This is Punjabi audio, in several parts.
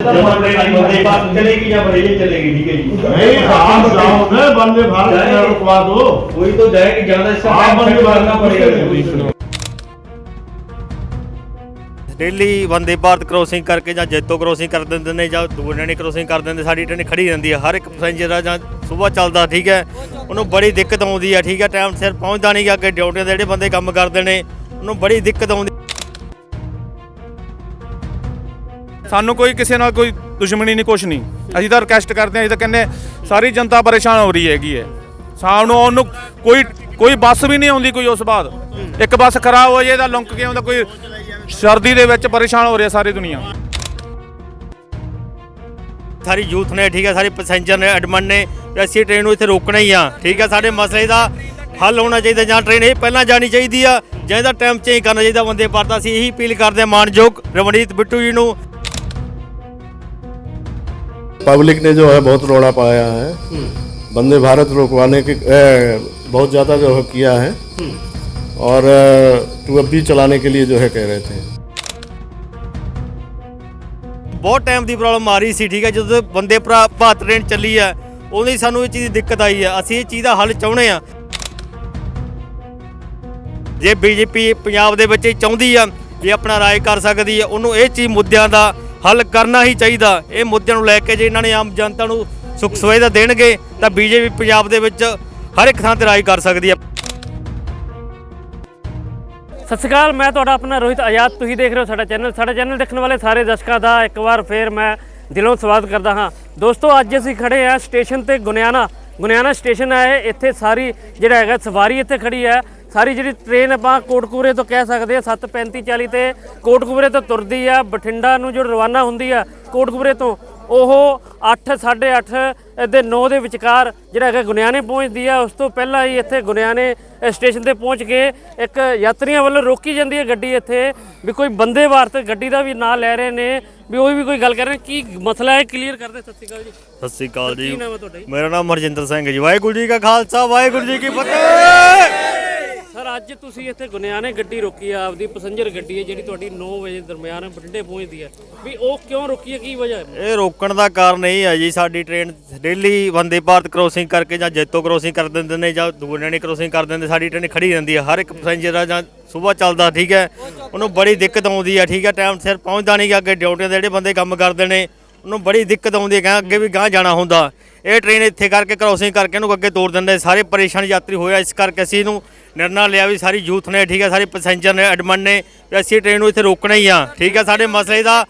वंदे भारत चलेगी या बरेली चलेगी ठीक है जी नहीं आप जाओ ना वंदे भारत में रुकवा दो वही तो जाएगी ज्यादा इसका हाँ, टाइम वंदे सेट भारत करना पड़ेगा ਡੇਲੀ ਵੰਦੇ ਭਾਰਤ ਕ੍ਰੋਸਿੰਗ ਕਰਕੇ ਜਾਂ ਜੈਤੋ ਕ੍ਰੋਸਿੰਗ ਕਰ ਦਿੰਦੇ ਨੇ ਜਾਂ ਦੂਜੇ ਨੇ ਕ੍ਰੋਸਿੰਗ ਕਰ ਦਿੰਦੇ ਸਾਡੀ ਟ੍ਰੇਨ ਖੜੀ ਰਹਿੰਦੀ ਹੈ ਹਰ ਇੱਕ ਪੈਸੇਂਜਰ ਆ ਜਾਂ ਸਵੇਰ ਚੱਲਦਾ ਠੀਕ ਹੈ ਉਹਨੂੰ ਬੜੀ ਦਿੱਕਤ ਆਉਂਦੀ ਹੈ ਠੀਕ ਹੈ ਟਾਈਮ ਸਿਰ ਪਹੁੰਚਦਾ ਨਹੀਂ ਗਾ ਅੱਗੇ ਡਿਊਟੀਆਂ ਦੇ ਜਿਹੜੇ ਬੰਦੇ ਕੰਮ ਕਰਦੇ ਨੇ ਉਹਨੂੰ ਬੜੀ ਦਿੱਕਤ ਆਉਂਦੀ ਸਾਨੂੰ ਕੋਈ ਕਿਸੇ ਨਾਲ ਕੋਈ ਦੁਸ਼ਮਣੀ ਨਹੀਂ, ਕੁਛ ਨਹੀਂ। ਅਸੀਂ ਤਾਂ ਰਿਕਵੈਸਟ ਕਰਦੇ ਹਾਂ, ਅਸੀਂ ਤਾਂ ਕਹਿੰਦੇ ਸਾਰੀ ਜਨਤਾ ਪਰੇਸ਼ਾਨ ਹੋ ਰਹੀ ਹੈਗੀ ਹੈ। ਸ਼ਾਮ ਨੂੰ ਆਉਣ ਨੂੰ ਕੋਈ ਕੋਈ ਬੱਸ ਵੀ ਨਹੀਂ ਆਉਂਦੀ ਕੋਈ ਉਸ ਬਾਅਦ। ਇੱਕ ਬੱਸ ਖਰਾਬ ਹੋ ਜੇ ਤਾਂ ਲੁੰਕ ਕੇ ਆਉਂਦਾ, ਕੋਈ ਸਰਦੀ ਦੇ ਵਿੱਚ ਪਰੇਸ਼ਾਨ ਹੋ ਰਹੀ ਹੈ ਸਾਰੀ ਦੁਨੀਆ। ਸਾਰੀ ਯੂਥ ਨੇ, ਠੀਕ ਹੈ, ਸਾਰੇ ਪੈਸੇਂਜਰ ਨੇ, ਐਡਮਨ ਨੇ ਵੀ ਅਸੀਂ ਟ੍ਰੇਨ ਨੂੰ ਇੱਥੇ ਰੋਕਣਾ ਹੀ ਆ। ਠੀਕ ਹੈ, ਸਾਡੇ ਮਸਲੇ ਦਾ ਹੱਲ ਹੋਣਾ ਚਾਹੀਦਾ ਜਾਂ ਟ੍ਰੇਨ ਇਹ ਪਹਿਲਾਂ ਜਾਣੀ ਚਾਹੀਦੀ ਆ, ਜਾਂ ਇਹਦਾ ਟਾਈਮ ਚੇਂਜ ਕਰਨਾ ਚਾਹੀਦਾ ਵੰਦੇ ਭਾਰਤ ਅਸੀਂ ਇਹੀ ਅਪੀਲ ਕਰਦੇ ਹਾਂ ਮਾਨਯੋਗ ਰਵਨੀਤ ਬਿੱਟੂ ਜੀ ਨੂੰ। पब्लिक ने जो है बहुत रोड़ा पाया है वंदे भारत रोकवाने के ए, बहुत ज़्यादा जो है किया है और टू अब भी चलाने के लिए जो है कह रहे थे ਬਹੁਤ ਟਾਈਮ ਦੀ ਪ੍ਰੋਬਲਮ ਆ ਰਹੀ ਸੀ ਠੀਕ ਹੈ ਜਦੋਂ ਬੰਦੇ ਭਰਾ ਭਾਰਤ ਟ੍ਰੇਨ ਚੱਲੀ ਆ ਉਹਦੀ ਸਾਨੂੰ ਇਹ ਚੀਜ਼ ਦੀ ਦਿੱਕਤ ਆਈ ਆ ਅਸੀਂ ਇਹ ਚੀਜ਼ ਦਾ ਹੱਲ ਚਾਹੁੰਦੇ ਆ ਜੇ ਬੀਜੇਪੀ ਪੰਜਾਬ ਦੇ ਵਿੱਚ ਇਹ ਚਾਹੁੰਦੀ ਆ ਵੀ ਆਪਣਾ ਰਾਜ ਕਰ ਸਕਦੀ ਆ ਉਹਨੂੰ ਇਹ ਚੀਜ਼ ਮੁੱਦਿਆਂ ਦਾ ਹੱਲ ਕਰਨਾ ਹੀ ਚਾਹੀਦਾ। ਇਹ ਮੁੱਦਿਆਂ ਨੂੰ ਲੈ ਕੇ ਜੇ ਇਹਨਾਂ ਨੇ ਆਮ ਜਨਤਾ ਨੂੰ ਸੁੱਖ ਸੁਵਿਧਾ ਦੇਣਗੇ, ਤਾਂ ਬੀਜੇਪੀ ਪੰਜਾਬ ਦੇ ਵਿੱਚ ਹਰ ਇੱਕ ਥਾਂ ਤੇ ਰਾਜ ਕਰ ਸਕਦੀ ਹੈ। ਸਤਿ ਸ਼੍ਰੀ ਅਕਾਲ, ਮੈਂ ਤੁਹਾਡਾ ਆਪਣਾ ਰੋਹਿਤ ਆਜ਼ਾਦ। ਤੁਸੀਂ ਦੇਖ ਰਹੇ ਹੋ ਸਾਡਾ ਚੈਨਲ। ਸਾਡਾ ਚੈਨਲ ਦੇਖਣ ਵਾਲੇ ਸਾਰੇ ਦਰਸ਼ਕਾਂ ਦਾ ਇੱਕ ਵਾਰ ਫੇਰ ਮੈਂ ਦਿਲੋਂ ਸਵਾਗਤ ਕਰਦਾ ਹਾਂ। ਦੋਸਤੋ, ਅੱਜ ਅਸੀਂ ਖੜੇ ਆ ਸਟੇਸ਼ਨ ਤੇ ਗੁਨਿਆਣਾ ਗੁਨਿਆਣਾ ਸਟੇਸ਼ਨ ਹੈ, ਇੱਥੇ ਸਾਰੀ ਜਿਹੜਾ ਹੈਗਾ ਸਵਾਰੀ ਇੱਥੇ ਖੜੀ ਹੈ। ਸਾਰੀ ਜਿਹੜੀ ਟ੍ਰੇਨ ਆਪਾਂ ਕੋਟਕਪੂਰੇ ਤੋਂ ਕਹਿ ਸਕਦੇ ਆ 7:35 40 ਤੇ ਕੋਟਕਪੂਰੇ ਤੋਂ ਤੁਰਦੀ ਆ ਬਠਿੰਡਾ ਨੂੰ ਜੋ ਰਵਾਨਾ ਹੁੰਦੀ ਆ ਕੋਟਕਪੂਰੇ ਤੋਂ ਉਹ 8 8:30 ਦੇ 9 ਦੇ ਵਿਚਕਾਰ ਜਿਹੜਾ ਹੈਗਾ ਗੁਨਿਆਣੇ ਪਹੁੰਚਦੀ ਆ। ਉਸ ਤੋਂ ਪਹਿਲਾਂ ਹੀ ਇੱਥੇ ਗੁਨਿਆਣੇ ਸਟੇਸ਼ਨ ਤੇ ਪਹੁੰਚ ਕੇ ਇੱਕ ਯਾਤਰੀਆਂ ਵੱਲੋਂ ਰੋਕੀ ਜਾਂਦੀ ਹੈ ਗੱਡੀ ਇੱਥੇ ਵੀ ਕੋਈ ਬੰਦੇ ਭਾਰਤ ਗੱਡੀ ਦਾ ਵੀ ਨਾਂ ਲੈ ਰਹੇ ਨੇ ਵੀ ਉਹ ਵੀ ਕੋਈ ਗੱਲ ਕਰ ਰਹੇ ਕੀ ਮਸਲਾ ਹੈ? ਕਲੀਅਰ ਕਰਦੇ ਸਤਿ ਸ਼੍ਰੀ ਅਕਾਲ ਜੀ। ਸਤਿ ਸ੍ਰੀ ਅਕਾਲ ਜੀ। ਮੇਰਾ ਨਾਮ ਹਰਜਿੰਦਰ ਸਿੰਘ ਜੀ। ਵਾਹਿਗੁਰੂ ਜੀ ਕਾ ਖਾਲਸਾ ਵਾਹਿਗੁਰੂ ਜੀ ਕੀ ਫਤਿਹ! ਅੱਜ ਤੁਸੀਂ ਇੱਥੇ ਗੁਨਿਆਣੇ ਗੱਡੀ ਰੋਕੀ ਆ, ਆਪਦੀ ਪੈਸੇਂਜਰ ਗੱਡੀ ਹੈ ਜਿਹੜੀ ਤੁਹਾਡੀ 9 ਵਜੇ ਦਰਮਿਆਨ ਬਠਿੰਡੇ ਪਹੁੰਚਦੀ ਹੈ। ਵੀ ਉਹ ਕਿਉਂ ਰੋਕੀ ਹੈ, ਕੀ ਵਜ੍ਹਾ ਹੈ? ਇਹ ਰੋਕਣ ਦਾ ਕਾਰਨ ਇਹ ਹੈ ਜੀ, ਸਾਡੀ train daily Vande Bharat crossing ਕਰਕੇ ਜਾਂ ਜੈਤੋ ਕ੍ਰੋਸਿੰਗ ਕਰ ਦਿੰਦੇ ਨੇ ਜਾਂ ਦੂਜੇ ਨੇ ਕ੍ਰੋਸਿੰਗ ਕਰ ਦਿੰਦੇ, ਸਾਡੀ ਟ੍ਰੇਨ ਖੜੀ ਰਹਿੰਦੀ ਹੈ ਹਰ ਇੱਕ ਪੈਸੇਂਜਰ ਆ ਜਾਂ ਸਵੇਰ ਚੱਲਦਾ, ਠੀਕ ਹੈ। ਉਹਨੂੰ ਬੜੀ ਦਿੱਕਤ ਆਉਂਦੀ ਹੈ ਠੀਕ ਹੈ ਟਾਈਮ ਸਿਰ ਪਹੁੰਚਦਾ ਨਹੀਂ ਗਾ, ਅੱਗੇ ਡਿਊਟੀਆਂ ਦੇ ਜਿਹੜੇ ਬੰਦੇ ਕੰਮ ਕਰਦੇ ਨੇ ਉਹਨੂੰ ਬੜੀ ਦਿੱਕਤ ਆਉਂਦੀ ਹੈ, ਕਹਿੰਦਾ ਅੱਗੇ ਵੀ ਗਾਂ ਜਾਣਾ ਹੁੰਦਾ। ਇਹ ਟ੍ਰੇਨ ਇੱਥੇ ਕਰਕੇ ਕ੍ਰੋਸਿੰਗ ਕਰਕੇ ਇਹਨੂੰ ਅੱਗੇ ਤੋੜ ਦਿੰਦੇ ਸਾਰੇ ਪਰੇਸ਼ਾਨ ਯਾਤਰੀ ਹੋਇਆ ਇਸ ਕਰਕੇ ਅਸੀਂ ਇਹਨੂੰ ਨਿਰਣਾ ਲਿਆ ਵੀ ਸਾਰੀ ਯੂਥ ਨੇ, ਠੀਕ ਹੈ, ਸਾਰੇ ਪੈਸੇਂਜਰ ਨੇ, ਐਡਮਨ ਨੇ, ਵੀ ਅਸੀਂ ਟ੍ਰੇਨ ਨੂੰ ਇੱਥੇ ਰੋਕਣਾ ਹੀ ਆ। ਠੀਕ ਹੈ, ਸਾਡੇ ਮਸਲੇ ਦਾ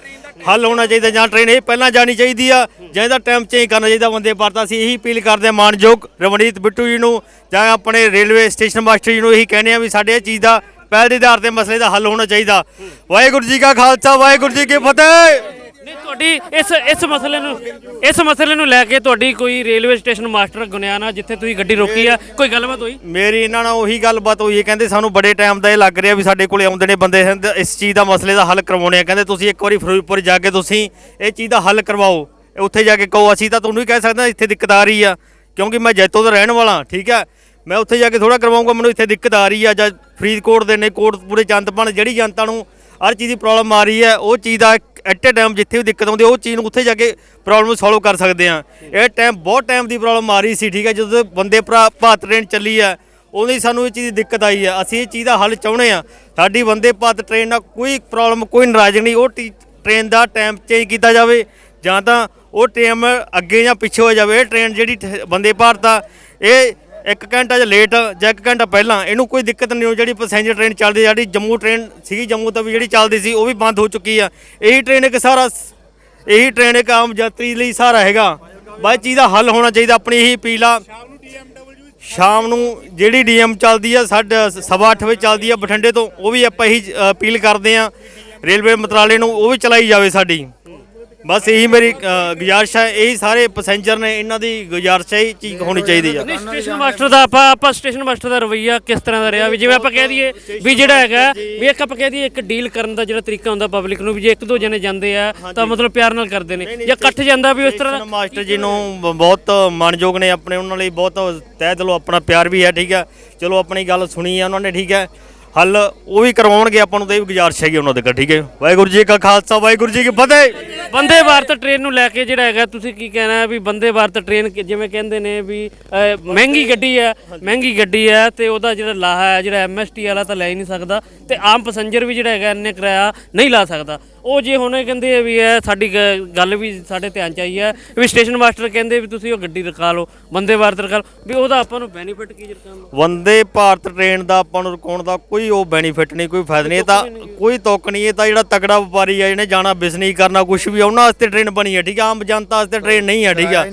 ਹੱਲ ਹੋਣਾ ਚਾਹੀਦਾ, ਜਾਂ ਟ੍ਰੇਨ ਇਹ ਪਹਿਲਾਂ ਜਾਣੀ ਚਾਹੀਦੀ ਆ, ਜਾਂ ਇਹਦਾ ਟਾਈਮ ਚੇਂਜ ਕਰਨਾ ਚਾਹੀਦਾ ਵੰਦੇ ਭਾਰਤ। ਅਸੀਂ ਇਹੀ ਅਪੀਲ ਕਰਦੇ ਹਾਂ ਮਾਨਯੋਗ ਰਵਨੀਤ ਬਿੱਟੂ ਜੀ ਨੂੰ, ਜਾਂ ਆਪਣੇ ਰੇਲਵੇ ਸਟੇਸ਼ਨ ਮਾਸਟਰ ਜੀ ਨੂੰ ਇਹੀ ਕਹਿੰਦੇ ਆ ਵੀ ਸਾਡੇ ਇਹ ਚੀਜ਼ ਦਾ ਪਹਿਲ ਦੇ ਆਧਾਰ ਤੇ ਮਸਲੇ ਦਾ ਹੱਲ ਹੋਣਾ ਚਾਹੀਦਾ। ਵਾਹਿਗੁਰੂ ਜੀ ਕਾ ਖਾਲਸਾ, ਵਾਹਿਗੁਰੂ ਜੀ ਕੀ ਫਤਿਹ! ਤੁਹਾਡੀ ਇਸ ਇਸ ਮਸਲੇ ਨੂੰ ਇਸ ਮਸਲੇ ਨੂੰ ਲੈ ਕੇ ਤੁਹਾਡੀ ਕੋਈ ਰੇਲਵੇ ਸਟੇਸ਼ਨ ਮਾਸਟਰ ਗੁਨਿਆਣਾ ਜਿੱਥੇ ਤੁਸੀਂ ਗੱਡੀ ਰੋਕੀ ਆ ਕੋਈ ਗੱਲਬਾਤ ਹੋਈ? ਮੇਰੀ ਇਹਨਾਂ ਨਾਲ ਉਹੀ ਗੱਲਬਾਤ ਹੋਈ ਹੈ ਕਹਿੰਦੇ ਸਾਨੂੰ ਬੜੇ ਟਾਈਮ ਦਾ ਇਹ ਲੱਗ ਰਿਹਾ ਵੀ ਸਾਡੇ ਕੋਲੇ ਆਉਂਦੇ ਨੇ ਬੰਦੇ ਇਸ ਚੀਜ਼ ਦਾ ਮਸਲੇ ਦਾ ਹੱਲ ਕਰਵਾਉਣੇ ਆ ਕਹਿੰਦੇ ਤੁਸੀਂ ਇੱਕ ਵਾਰੀ ਫਿਰੋਜ਼ਪੁਰ ਜਾ ਕੇ ਤੁਸੀਂ ਇਹ ਚੀਜ਼ ਦਾ ਹੱਲ ਕਰਵਾਓ ਉੱਥੇ ਜਾ ਕੇ ਕਹੋ ਅਸੀਂ ਤਾਂ ਤੁਹਾਨੂੰ ਹੀ ਕਹਿ ਸਕਦੇ ਹਾਂ ਇੱਥੇ ਦਿੱਕਤ ਆ ਰਹੀ ਆ ਕਿਉਂਕਿ ਮੈਂ ਜੈਤੋ ਦਾ ਰਹਿਣ ਵਾਲਾ ਠੀਕ ਆ ਮੈਂ ਉੱਥੇ ਜਾ ਕੇ ਥੋੜਾ ਕਰਵਾਉਂਗਾ ਮੈਨੂੰ ਇੱਥੇ ਦਿੱਕਤ ਆ ਰਹੀ ਆ ਜਾਂ ਫਰੀਦਕੋਟ ਦੇ ਨੇ ਕੋਟਪੂਰੇ ਚੰਦਪਣ ਜਿਹੜੀ ਜਨਤਾ ਨੂੰ ਹਰ ਚੀਜ਼ ਦੀ ਪ੍ਰੋਬਲਮ ਆ ਰਹੀ ਹੈ। ਉਹ ਚੀਜ਼ ਦਾ ਐਟ ਏ ਟਾਈਮ ਜਿੱਥੇ ਵੀ ਦਿੱਕਤ ਆਉਂਦੀ ਉਹ ਚੀਜ਼ ਨੂੰ ਉੱਥੇ ਜਾ ਕੇ ਪ੍ਰੋਬਲਮ ਸੋਲਵ ਕਰ ਸਕਦੇ ਆ ਇਹ ਟਾਈਮ ਬਹੁਤ ਟਾਈਮ ਦੀ ਪ੍ਰੋਬਲਮ ਆ ਰਹੀ ਸੀ, ਠੀਕ ਹੈ। ਜਦੋਂ ਬੰਦੇ ਭਰਾ ਭਾਰਤ ਟ੍ਰੇਨ ਚੱਲੀ ਆ ਉਹਦੀ ਸਾਨੂੰ ਇਹ ਚੀਜ਼ ਦੀ ਦਿੱਕਤ ਆਈ ਆ ਅਸੀਂ ਇਹ ਚੀਜ਼ ਦਾ ਹੱਲ ਚਾਹੁੰਦੇ ਆ ਸਾਡੀ ਬੰਦੇ ਭਾਰਤ ਟ੍ਰੇਨ ਨਾਲ ਕੋਈ ਪ੍ਰੋਬਲਮ ਕੋਈ ਨਾਰਾਜ਼ਗੀ ਨਹੀਂ। ਉਹ ਟ੍ਰੇਨ ਦਾ ਟਾਈਮ ਚੇਂਜ ਕੀਤਾ ਜਾਵੇ, ਜਾਂ ਤਾਂ ਉਹ ਟਾਈਮ ਅੱਗੇ ਜਾਂ ਪਿੱਛੇ ਹੋ ਜਾਵੇ। ਇਹ ਟ੍ਰੇਨ ਜਿਹੜੀ ਠ- ਬੰਦੇ ਭਾਰਤ ਆ ਇਹ ਇੱਕ ਘੰਟਾ ਜਾਂ ਲੇਟ ਜਾਂ ਇੱਕ ਘੰਟਾ ਪਹਿਲਾਂ, ਇਹਨੂੰ ਕੋਈ ਦਿੱਕਤ ਨਹੀਂ ਹੋ ਜਿਹੜੀ ਪੈਸੇਂਜਰ ਟ੍ਰੇਨ ਚੱਲਦੀ ਜਿਹੜੀ ਜੰਮੂ ਟ੍ਰੇਨ ਸੀਗੀ, ਜੰਮੂ ਤੋਂ ਵੀ ਜਿਹੜੀ ਚੱਲਦੀ ਸੀ, ਉਹ ਵੀ ਬੰਦ ਹੋ ਚੁੱਕੀ ਆ। ਇਹੀ ਟ੍ਰੇਨ ਇੱਕ ਸਾਰਾ ਇਹੀ ਟ੍ਰੇਨ ਇੱਕ ਆਮ ਯਾਤਰੀ ਲਈ ਸਹਾਰਾ ਹੈਗਾ। ਬਾਈ, ਚੀਜ਼ ਦਾ ਹੱਲ ਹੋਣਾ ਚਾਹੀਦਾ, ਆਪਣੀ ਇਹੀ ਅਪੀਲ ਆ। ਸ਼ਾਮ ਨੂੰ ਜਿਹੜੀ ਡੀਐਮ ਚੱਲਦੀ ਆ ਸਾਡਾ ਸਵਾ ਅੱਠ ਵਜੇ ਚੱਲਦੀ ਆ ਬਠਿੰਡੇ ਤੋਂ, ਉਹ ਵੀ ਆਪਾਂ ਇਹੀ ਅਪੀਲ ਕਰਦੇ ਆ। ਰੇਲਵੇ ਮੰਤਰਾਲੇ ਨੂੰ ਉਹ ਵੀ ਚਲਾਈ ਜਾਵੇ ਸਾਡੀ। ਬਸ ਇਹੀ ਮੇਰੀ ਅ, ਗੁਜ਼ਾਰਿਸ਼ ਹੈ ਇਹੀ ਸਾਰੇ ਪੈਸੇਂਜਰ ਨੇ ਇਹਨਾਂ ਦੀ ਗੁਜ਼ਾਰਿਸ਼ ਹੈ ਇਹ ਚੀਜ਼ ਹੋਣੀ ਚਾਹੀਦੀ ਆ। ਨਹੀਂ ਸਟੇਸ਼ਨ ਮਾਸਟਰ ਦਾ ਆਪਾਂ ਆਪਾਂ ਸਟੇਸ਼ਨ ਮਾਸਟਰ ਦਾ ਰਵਈਆ ਕਿਸ ਤਰ੍ਹਾਂ ਦਾ ਰਿਹਾ? ਵੀ ਜਿਵੇਂ ਆਪਾਂ ਕਹਿ ਦਈਏ ਵੀ ਜਿਹੜਾ ਹੈਗਾ ਵੀ ਇੱਕ ਆਪਾਂ ਕਹਿ ਦਈਏ ਇੱਕ ਡੀਲ ਕਰਨ ਦਾ ਜਿਹੜਾ ਤਰੀਕਾ ਹੁੰਦਾ ਪਬਲਿਕ ਨੂੰ ਵੀ ਜੇ ਇੱਕ ਦੋ ਜਣੇ ਜਾਂਦੇ ਆ ਤਾਂ ਮਤਲਬ ਪਿਆਰ ਨਾਲ ਕਰਦੇ ਨੇ। ਜਾਂ ਇਕੱਠ ਜਾਂਦਾ ਵੀ ਉਸ ਤਰ੍ਹਾਂ ਸਟੇਸ਼ਨ ਮਾਸਟਰ ਜੀ ਨੂੰ ਬ- ਬਹੁਤ ਮਾਣਯੋਗ ਨੇ ਆਪਣੇ ਉਹਨਾਂ ਲਈ ਬਹੁਤ ਤਹਿ ਦਿਲੋਂ ਆਪਣਾ ਪਿਆਰ ਵੀ ਹੈ ਠੀਕ ਹੈ। ਚਲੋ ਆਪਣੀ ਗੱਲ ਸੁਣੀ ਆ ਉਹਨਾਂ ਨੇ ਠੀਕ ਹੈ। ਹੱਲ ਉਹ ਵੀ ਕਰਵਾਉਣਗੇ ਆਪਾਂ ਨੂੰ ਤਾਂ ਇਹ ਵੀ ਗੁਜ਼ਾਰਿਸ਼ ਹੈਗੀ ਉਹਨਾਂ ਦੇ ਠੀਕ ਹੈ। ਵਾਹਿਗੁਰੂ ਜੀ ਕਾ ਖਾਲਸਾ ਵਾਹਿਗੁਰੂ ਜੀ ਕੀ ਫਤਿਹ। ਬੰਦੇ ਭਾਰਤ ਟ੍ਰੇਨ ਨੂੰ ਲੈ ਕੇ ਜਿਹੜਾ ਹੈਗਾ ਤੁਸੀਂ ਕੀ ਕਹਿਣਾ ਹੈ ਵੀ ਬੰਦੇ ਭਾਰਤ ਟ੍ਰੇਨ ਕਿ- ਜਿਵੇਂ ਕਹਿੰਦੇ ਨੇ ਵੀ ਅਹ, ਮਹਿੰਗੀ ਗੱਡੀ ਹੈ ਮਹਿੰਗੀ ਗੱਡੀ ਹੈ ਤੇ ਉਹਦਾ ਜਿਹੜਾ ਲਾਹਾ ਹੈ ਜਿਹੜਾ ਐਮਐਸਟੀ ਵਾਲਾ ਤਾਂ ਲੈ ਹੀ ਨਹੀਂ ਸਕਦਾ ਤੇ ਆਮ ਪੈਸੇਂਜਰ ਵੀ ਜਿਹੜਾ ਹੈਗਾ ਇੰਨੇ ਕਿਰਾਇਆ ਨਹੀਂ ਲਾ ਸਕਦਾ। ਉਹ ਜੇ ਹੁਣ ਇਹ ਕਹਿੰਦੇ ਆ ਵੀ ਇਹ ਸਾਡੀ ਗ- ਗੱਲ ਵੀ ਸਾਡੇ ਧਿਆਨ ਚ ਆਈ ਹੈ ਵੀ ਸਟੇਸ਼ਨ ਮਾਸਟਰ ਕਹਿੰਦੇ ਵੀ ਤੁਸੀਂ ਉਹ ਗੱਡੀ ਰਖਾ ਲਓ ਬੰਦੇ ਭਾਰਤ ਰਖਾ ਲਓ ਵੀ ਉਹਦਾ ਆਪਾਂ ਨੂੰ ਬੈਨੀਫਿਟ ਕੀ ਜਰਕਮ ਵੰਦੇ ਭਾਰਤ ਟ੍ਰੇਨ ਦਾ ਆਪਾਂ ਨੂੰ ਰੁਕਾਉਣ ਦਾ ਕੋਈ ਉਹ ਬੈਨੀਫਿਟ ਨਹੀਂ ਕੋਈ ਫਾਇਦਾ ਨਹੀਂ ਇਹ ਤਾਂ ਕੋਈ ਤੁੱਕ ਨਹੀਂ ਇਹ ਤਾਂ ਜਿਹੜਾ ਤਕੜਾ ਵਪਾਰੀ ਹੈ ਜਿਹਨੇ ਜਾਣਾ ਬਿਜ਼ਨਸ ਕਰਨਾ ਕੁਝ ਵੀ ਆ, ਉਹਨਾਂ ਵਾਸਤੇ ਟ੍ਰੇਨ ਬਣੀ ਹੈ ਠੀਕ ਆ ਆਮ ਜਨਤਾ ਵਾਸਤੇ ਟ੍ਰੇਨ ਨਹੀਂ ਹੈ ਠੀਕ ਆ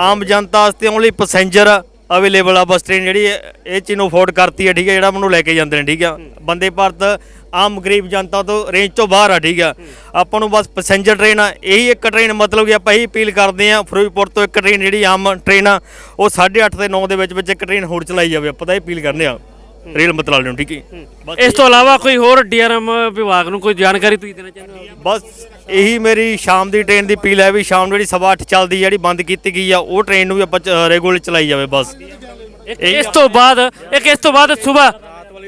ਆਮ ਜਨਤਾ ਵਾਸਤੇ ਓਨਲੀ ਪੈਸੇਂਜਰ ਅਵੇਲੇਬਲ ਆ ਬਸ ਟ੍ਰੇਨ ਜਿਹੜੀ ਇਹ- ਚੀਜ਼ ਨੂੰ ਅਫੋਰਡ ਕਰਤੀ ਹੈ ਠੀਕ ਹੈ? ਜਿਹੜਾ ਮੈਨੂੰ ਲੈ ਕੇ ਜਾਂਦੇ ਨੇ ਠੀਕ ਆ ਬੰਦੇ ਭਾਰਤ ਆਮ ਗਰੀਬ ਜਨਤਾ ਤੋਂ ਰੇਂਜ ਤੋਂ ਬਾਹਰ ਆ ਠੀਕ ਆ ਆਪਾਂ ਨੂੰ ਬਸ ਪੈਸੇਂਜਰ ਟ੍ਰੇਨ ਆ ਇਹੀ ਇੱਕ ਟ੍ਰੇਨ ਮਤਲਬ ਕਿ ਆਪਾਂ ਇਹੀ ਅਪੀਲ ਕਰਦੇ ਆ ਫਿਰੋਜ਼ਪੁਰ ਤੋਂ ਇੱਕ ਟ੍ਰੇਨ ਜਿਹੜੀ ਆਮ ਟ੍ਰੇਨ ਆ ਉਹ 8:30 ਤੇ 9 ਦੇ ਵਿੱਚ ਵਿੱਚ ਇੱਕ ਟ੍ਰੇਨ ਹੋਰ ਚਲਾਈ ਜਾਵੇ ਆਪਾਂ ਤਾਂ ਇਹ ਅਪੀਲ ਕਰਦੇ ਆ ਰੇਲ ਮੰਤਰਾਲੇ ਨੂੰ ਠੀਕ ਹੈ ਬਸ ਇਸ ਤੋਂ ਇਲਾਵਾ ਕੋਈ ਹੋਰ ਡੀਆਰਐਮ ਵਿਭਾਗ ਨੂੰ ਕੋਈ ਜਾਣਕਾਰੀ ਤੁਸੀਂ ਦੇਣਾ ਚਾਹੁੰਦੇ ਹੋ? ਬਸ ਇਹੀ ਮੇਰੀ ਸ਼ਾਮ ਦੀ ਟ੍ਰੇਨ ਦੀ ਅਪੀਲ ਹੈ ਵੀ ਸ਼ਾਮ ਨੂੰ ਜਿਹੜੀ ਸਵਾ ਅੱਠ ਚੱਲਦੀ ਜਿਹੜੀ ਬੰਦ ਕੀਤੀ ਗਈ ਆ ਉਹ ਟ੍ਰੇਨ ਨੂੰ ਵੀ ਆਪਾਂ ਰੈਗੂਲਰ ਚਲਾਈ ਜਾਵੇ ਬਸ। ਇੱਕ ਇਸ ਤੋਂ ਬਾਅਦ ਇੱਕ ਇਸ ਤੋਂ ਬਾਅਦ ਸਵੇਰ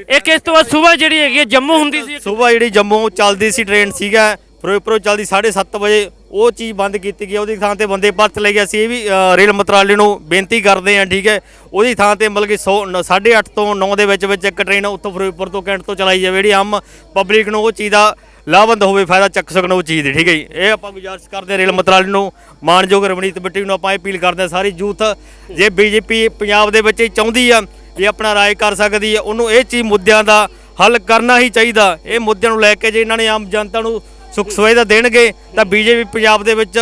ਇੱਕ ਇਸ ਤੋਂ ਬਾਅਦ ਸਵੇਰ ਜਿਹੜੀ ਹੈਗੀ ਹੈ ਜੰਮੂ ਹੁੰਦੀ ਸੀ ਸਵੇਰ ਜਿਹੜੀ ਜੰਮੂ ਚੱਲਦੀ ਸੀ ਟ੍ਰੇਨ ਸੀਗਾ ਫਿਰੋਜ਼ਪੁਰੋਂ ਚੱਲਦੀ 7:30 ਵਜੇ ਉਹ ਚੀਜ਼ ਬੰਦ ਕੀਤੀ ਗਈ ਉਹਦੀ ਥਾਂ ਤੇ ਬੰਦੇ ਭਾਰਤ ਲੈ ਗਿਆ ਸੀ ਇਹ ਵੀ ਰੇਲ ਮੰਤਰਾਲੇ ਨੂੰ ਬੇਨਤੀ ਕਰਦੇ ਆ ਠੀਕ ਹੈ? ਉਹਦੀ ਥਾਂ ਤੇ ਮਤਲਬ ਕਿ 100 8:30 ਤੋਂ 9 ਦੇ ਵਿੱਚ ਵਿੱਚ ਇੱਕ ਟ੍ਰੇਨ ਉੱਥੋਂ ਫਿਰੋਜ਼ਪੁਰ ਤੋਂ ਕੈਂਟ ਤੋਂ ਚਲਾਈ ਜਾਵੇ। ਜਿਹੜੀ ਆਮ ਪਬਲਿਕ ਨੂੰ ਉਹ ਚੀਜ਼ ਦਾ ਲਾਭਵੰਦ ਹੋਵੇ, ਫਾਇਦਾ ਚੱਕ ਸਕਣ ਉਹ ਚੀਜ਼ ਦੀ, ਠੀਕ ਹੈ ਜੀ? ਇਹ ਆਪਾਂ ਗੁਜ਼ਾਰਿਸ਼ ਕਰਦੇ ਹਾਂ, ਰੇਲ ਮੰਤਰਾਲੇ ਨੂੰ, ਮਾਨਯੋਗ ਰਵਨੀਤ ਬਿੱਟੀ ਨੂੰ ਆਪਾਂ ਅਪੀਲ ਕਰਦੇ ਹਾਂ, ਸਾਰੀ ਯੂਥ ਜੇ ਬੀਜੇਪੀ ਪੰਜਾਬ ਦੇ ਵਿੱਚ ਇਹ ਚਾਹੁੰਦੀ ਆ ਵੀ ਆਪਣਾ ਰਾਏ ਕਰ ਸਕਦੀ ਹੈ ਉਹਨੂੰ ਇਹ ਚੀਜ਼ ਮੁੱਦਿਆਂ ਦਾ ਹੱਲ ਕਰਨਾ ਹੀ ਚਾਹੀਦਾ। ਇਹ ਮੁੱਦਿਆਂ ਨੂੰ ਲੈ ਕੇ ਜੇ ਇਹਨਾਂ ਨੇ ਆਮ ਜਨਤਾ ਨੂੰ ਸੁੱਖ ਸੁਵਿਧਾ ਦੇਣਗੇ, ਤਾਂ ਬੀਜੇਪੀ ਪੰਜਾਬ ਦੇ ਵਿੱਚ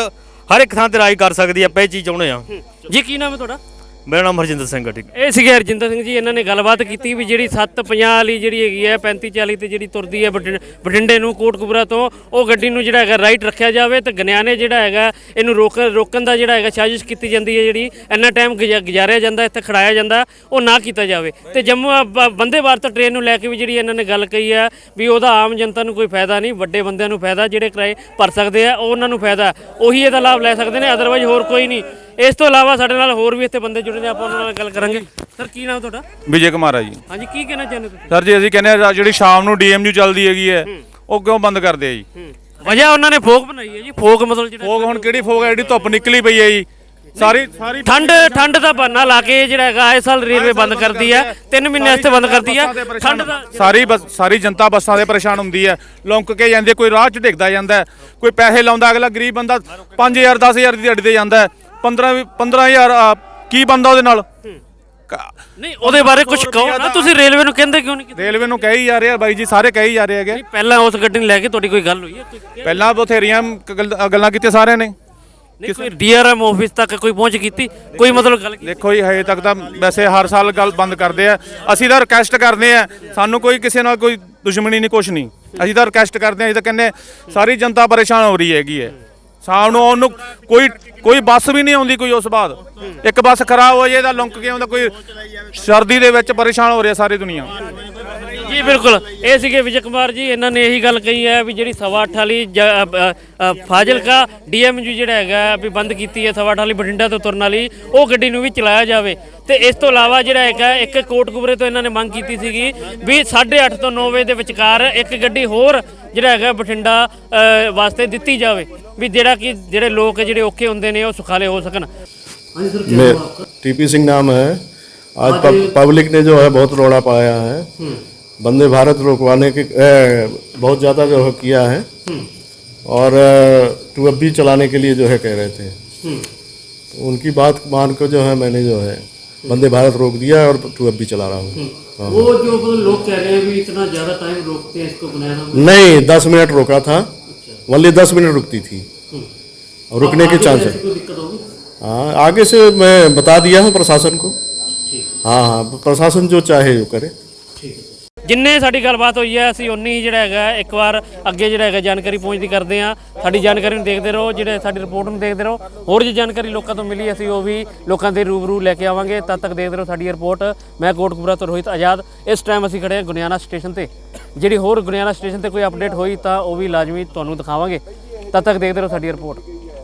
ਹਰ ਇੱਕ ਥਾਂ ਤੇ ਰਾਜ ਕਰ ਸਕਦੀ ਹੈ, ਆਪਾਂ ਇਹ ਚੀਜ਼ ਚਾਹੁੰਦੇ ਆ ਜੀ, ਕੀ ਨਾਮ ਹੈ ਤੁਹਾਡਾ? ਮੇਰਾ ਨਾਮ ਹਰਜਿੰਦਰ ਸਿੰਘ ਹੈ ਠੀਕ। ਇਹ ਸੀਗੇ ਹਰਜਿੰਦਰ ਸਿੰਘ ਜੀ, ਇਹਨਾਂ ਨੇ ਗੱਲਬਾਤ ਕੀਤੀ ਵੀ ਜਿਹੜੀ 750 ਵਾਲੀ ਜਿਹੜੀ ਹੈਗੀ ਹੈ 35 40 ਤੇ ਜਿਹੜੀ ਤੁਰਦੀ ਹੈ ਬਠਿੰ- ਬਠਿੰਡੇ ਨੂੰ, ਕੋਟਕਪੂਰਾ ਤੋਂ, ਉਹ ਗੱਡੀ ਨੂੰ ਜਿਹੜਾ ਹੈਗਾ ਰਾਈਟ ਰੱਖਿਆ ਜਾਵੇ ਤੇ ਗਨਿਆਨੇ ਜਿਹੜਾ ਹੈਗਾ, ਇਹਨੂੰ ਰੋਕ, ਰੋਕਣ ਦਾ ਜਿਹੜਾ ਹੈਗਾ ਸਾਜ਼ਿਸ਼ ਕੀਤੀ ਜਾਂਦੀ ਹੈ ਜਿਹੜੀ, ਇੰਨਾ ਟਾਈਮ ਗੁਜਾ, ਗੁਜ਼ਾਰਿਆ ਜਾਂਦਾ, ਇੱਥੇ ਖੜਾਇਆ ਜਾਂਦਾ, ਉਹ ਨਾ ਕੀਤਾ ਜਾਵੇ। ਤੇ ਜੰਮੂ ਆ, ਬ- ਬੰਦੇ ਭਾਰਤ ਟ੍ਰੇਨ ਨੂੰ ਲੈ ਕੇ ਵੀ ਜਿਹੜੀ ਇਹਨਾਂ ਨੇ ਗੱਲ ਕਹੀ ਹੈ ਵੀ ਉਹਦਾ ਆਮ ਜਨਤਾ ਨੂੰ ਕੋਈ ਫਾਇਦਾ ਨਹੀਂ, ਵੱਡੇ ਬੰਦਿਆਂ ਨੂੰ ਫਾਇਦਾ ਜਿਹੜੇ ਕਿਰਾਏ, ਭਰ ਸਕਦੇ ਆ ਉਹ ਉਹਨਾਂ ਨੂੰ ਫਾਇਦਾ, ਉਹੀ ਇਹਦਾ ਲਾਭ ਲੈ ਸਕਦੇ ਨੇ ਅਦਰਵਾਈਜ਼ ਹੋਰ ਕੋਈ ਨਹੀਂ। ਇਸ ਤੋਂ ਇਲਾਵਾ ਸਾਡੇ ਨਾਲ ਹੋਰ ਵੀ ਇੱਥੇ ਬੰਦੇ ਜੁੜੇ ਨੇ ਆਪਾਂ ਉਹਨਾਂ ਨਾਲ ਗੱਲ ਕਰਾਂਗੇ। ਸਰ ਕੀ ਨਾਮ ਤੁਹਾਡਾ? ਵਿਜੇ ਕੁਮਾਰ ਆ ਜੀ। ਹਾਂਜੀ ਕੀ ਕਹਿਣਾ ਚਾਹੁੰਦੇ ਤੁਸੀਂ? ਸਰ ਜੀ ਅਸੀਂ ਕਹਿੰਦੇ ਆ ਜਿਹੜੀ ਸ਼ਾਮ ਨੂੰ ਡੀਐਮਯੂ ਚੱਲਦੀ ਹੈਗੀ ਹੈ ਉਹ ਕਿਉਂ ਬੰਦ ਕਰਦੇ ਆ ਜੀ? ਵਜ੍ਹਾ ਉਹਨਾਂ ਨੇ ਫੋਕ ਬਣਾਈ ਹੈ ਜੀ ਫੋਕ ਮਤਲਬ ਜਿਹੜਾ ਫੋਗ ਹੁਣ ਕਿਹੜੀ ਫੋਗ ਹੈ ਜਿਹੜੀ ਧੁੱਪ ਨਿਕਲੀ ਪਈ ਹੈ ਜੀ? ਸਾਰੀ ਸਾਰੀ ਠੰਡ ਠੰਡ ਦਾ ਬਹਾਨਾ ਲਾ ਕੇ ਜਿਹੜਾ ਹੈਗਾ ਇਸ ਸਾਲ ਰੇਲਵੇ ਬੰਦ ਕਰਦੀ ਹੈ 3 ਮਹੀਨੇ ਵਾਸਤੇ ਬੰਦ ਕਰਦੀ ਹੈ। ਠੰਡ ਦਾ ਸਾਰੀ ਬੱਸ ਸਾਰੀ ਜਨਤਾ ਬੱਸਾਂ ਦੇ ਪਰੇਸ਼ਾਨ ਹੁੰਦੀ ਹੈ। ਲੌਂਕ ਕੇ ਜਾਂਦੀ ਕੋਈ ਰਾਹ 'ਚ ਡਿੱਗਦਾ ਜਾਂਦਾ ਹੈ, ਕੋਈ ਪੈਸੇ ਲਾਉਂਦਾ ਅਗਲਾ ਗਰੀਬ ਬੰਦਾ 5000 10000 ਦੀ ਦਿਹਾੜੀ ਤੇ ਜਾਂਦਾ ਹੈ, 15 ਵੀ 15000 ਆ, ਕੀ ਬੰਦਾ ਉਹਦੇ ਨਾਲ? ਨਹੀਂ ਉਹਦੇ ਬਾਰੇ ਕੁਝ ਕਹੋ। ਨਾ ਤੁਸੀਂ ਰੇਲਵੇ ਨੂੰ ਕਹਿੰਦੇ ਕਿਉਂ ਨਹੀਂ ਕੀਤਾ? ਰੇਲਵੇ ਨੂੰ ਕਹੀ ਜਾ ਰਹੇ ਆ ਬਾਈ ਜੀ ਸਾਰੇ ਕਹੀ ਜਾ ਰਹੇ ਹੈਗੇ। ਨਹੀਂ ਪਹਿਲਾਂ ਉਸ ਗੱਡੀ ਨੂੰ ਲੈ ਕੇ ਤੁਹਾਡੀ ਕੋਈ ਗੱਲ ਹੋਈ ਹੈ? ਪਹਿਲਾਂ ਬਥੇਰੀਆਂ ਕ- ਗੱਲ- ਗੱਲਾਂ ਕੀਤੀਆਂ ਸਾਰਿਆਂ ਨੇ। ਨਹੀਂ ਕੋਈ ਡੀਆਰਐਮ ਆਫਿਸ ਤੱਕ ਕੋਈ ਪਹੁੰਚ ਕੀਤੀ? ਕੋਈ ਮਤਲਬ ਗੱਲ ਕੀਤੀ? ਦੇਖੋ ਜੀ ਹਜੇ ਤੱਕ ਤਾਂ ਵੈਸੇ ਹਰ ਸਾਲ ਗੱਲ ਬੰਦ ਕਰਦੇ ਆ। ਅਸੀਂ ਤਾਂ ਰਿਕਵੈਸਟ ਕਰਦੇ ਆ। ਸਾਨੂੰ ਕੋਈ ਕਿਸੇ ਨਾਲ ਕੋਈ ਦੁਸ਼ਮਣੀ ਨਹੀਂ ਕੁਛ ਨਹੀਂ। ਅਸੀਂ ਤਾਂ ਰਿਕਵੈਸਟ ਕਰਦੇ ਆ ਅਸੀਂ ਤਾਂ ਕਹਿੰਦੇ ਸਾਰੀ ਜਨਤਾ ਪਰੇਸ਼ਾਨ ਹੋ ਰਹੀ ਹੈਗੀ ਹੈ। ਸ਼ਾਮ ਨੂੰ ਉਹਨੂੰ ਕੋਈ ਕੋਈ ਬੱਸ ਵੀ ਨਹੀਂ ਆਉਂਦੀ ਕੋਈ ਉਸ ਬਾਅਦ। ਇੱਕ ਬੱਸ ਖਰਾਬ ਹੋ ਜਾਏ ਤਾਂ ਲੁੰਕ ਕੇ ਆਉਂਦਾ, ਕੋਈ ਸਰਦੀ ਦੇ ਵਿੱਚ ਪਰੇਸ਼ਾਨ ਹੋ ਰਿਹਾ ਸਾਰੀ ਦੁਨੀਆ। ਜੀ ਬਿਲਕੁਲ ਇਹ ਸੀਗੇ ਵਿਜੇ ਕੁਮਾਰ ਜੀ ਇਹਨਾਂ ਨੇ ਇਹੀ ਗੱਲ ਕਹੀ ਹੈ ਵੀ ਜਿਹੜੀ ਸਵਾ ਅੱਠ ਵਾਲੀ ਜ- ਅ, ਅ, ਅ, ਫਾਜ਼ਿਲਕਾ ਡੀਐਮਯੂ ਜਿਹੜਾ ਹੈਗਾ ਵੀ ਬੰਦ ਕੀਤੀ ਹੈ ਸਵਾ ਅੱਠ ਵਾਲੀ ਬਠਿੰਡਾ ਤੋਂ ਤੁਰਨ ਵਾਲੀ ਉਹ ਗੱਡੀ ਨੂੰ ਵੀ ਚਲਾਇਆ ਜਾਵੇ ਤੇ ਇਸ ਤੋਂ ਇਲਾਵਾ ਜਿਹੜਾ ਹੈਗਾ ਇੱਕ ਕੋਟਕਪੂਰੇ ਤੋਂ ਇਹਨਾਂ ਨੇ ਮੰਗ ਕੀਤੀ ਸੀਗੀ ਵੀ 8:30 ਤੋਂ 9 ਵਜੇ ਦੇ ਵਿਚਕਾਰ ਇੱਕ ਗੱਡੀ ਹੋਰ ਜਿਹੜਾ ਹੈਗਾ ਬਠਿੰਡਾ ਅ, ਵਾਸਤੇ ਦਿੱਤੀ ਜਾਵੇ ਵੀ ਜਿਹੜਾ ਕਿ ਜਿਹੜੇ ਲੋਕ ਜਿਹੜੇ ਔਖੇ ਹੁੰਦੇ ਨੇ ਉਹ ਸੁਖਾਲੇ ਹੋ ਸਕਣ मैं टीपी सिंह नाम है आज पब, पब्लिक ने जो है बहुत रोड़ा पाया है वंदे भारत रोकवाने के ए, बहुत ज़्यादा जो है किया है। और टू भी चलाने के लिए जो है कह रहे थे। तो उनकी बात मान को जो है मैंने जो है वंदे भारत रोक दिया और टू भी चला रहा हूँ। हाँ। वो जो लोग कह रहे हैं भी इतना ज़्यादा टाइम रोकते हैं इसको बनाना नहीं दस मिनट रोका था। ओनली दस मिनट रुकती थी। और रुकने के चांस है हाँ आगे से मैं बता दिया हूँ प्रशासन को। हाँ हाँ प्रशासन जो चाहे वो करे। ਜਿੰਨੇ ਸਾਡੀ ਗੱਲਬਾਤ ਹੋਈ ਹੈ, ਅਸੀਂ ਉਨੀ ਹੀ ਜਿਹੜਾ ਹੈਗਾ, ਇੱਕ ਵਾਰ ਅੱਗੇ ਜਿਹੜਾ ਹੈਗਾ ਜਾਣਕਾਰੀ ਪਹੁੰਚਦੀ ਕਰਦੇ ਆ ਸਾਡੀ ਜਾਣਕਾਰੀ ਨੂੰ ਦੇਖਦੇ ਰਹੋ, ਜਿਹੜੇ ਸਾਡੀ ਰਿਪੋਰਟ ਨੂੰ ਦੇਖਦੇ ਰਹੋ। ਹੋਰ ਜੇ ਜਾਣਕਾਰੀ ਲੋਕਾਂ ਤੋਂ ਮਿਲੀ, ਅਸੀਂ ਉਹ ਵੀ ਲੋਕਾਂ ਦੇ ਰੂਬਰੂ ਲੈ ਕੇ ਆਵਾਂਗੇ। ਤਦ ਤੱਕ ਦੇਖਦੇ ਰਹੋ ਸਾਡੀ ਰਿਪੋਰਟ। ਮੈਂ ਕੋਟਕਪੂਰਾ ਤੋਂ ਰੋਹਿਤ ਆਜ਼ਾਦ। ਇਸ ਟਾਈਮ ਅਸੀਂ ਖੜੇ ਹਾਂ ਗੁਨਿਆਣਾ ਸਟੇਸ਼ਨ ਤੇ। ਜਿਹੜੀ ਹੋਰ ਗੁਨਿਆਣਾ ਸਟੇਸ਼ਨ ਤੇ ਕੋਈ ਅਪਡੇਟ ਹੋਈ ਤਾਂ ਉਹ ਵੀ ਲਾਜ਼ਮੀ ਤੁਹਾਨੂੰ ਦਿਖਾਵਾਂਗੇ। ਤਦ ਤੱਕ ਦੇਖਦੇ ਰਹੋ ਸਾਡੀ ਰਿਪੋਰਟ।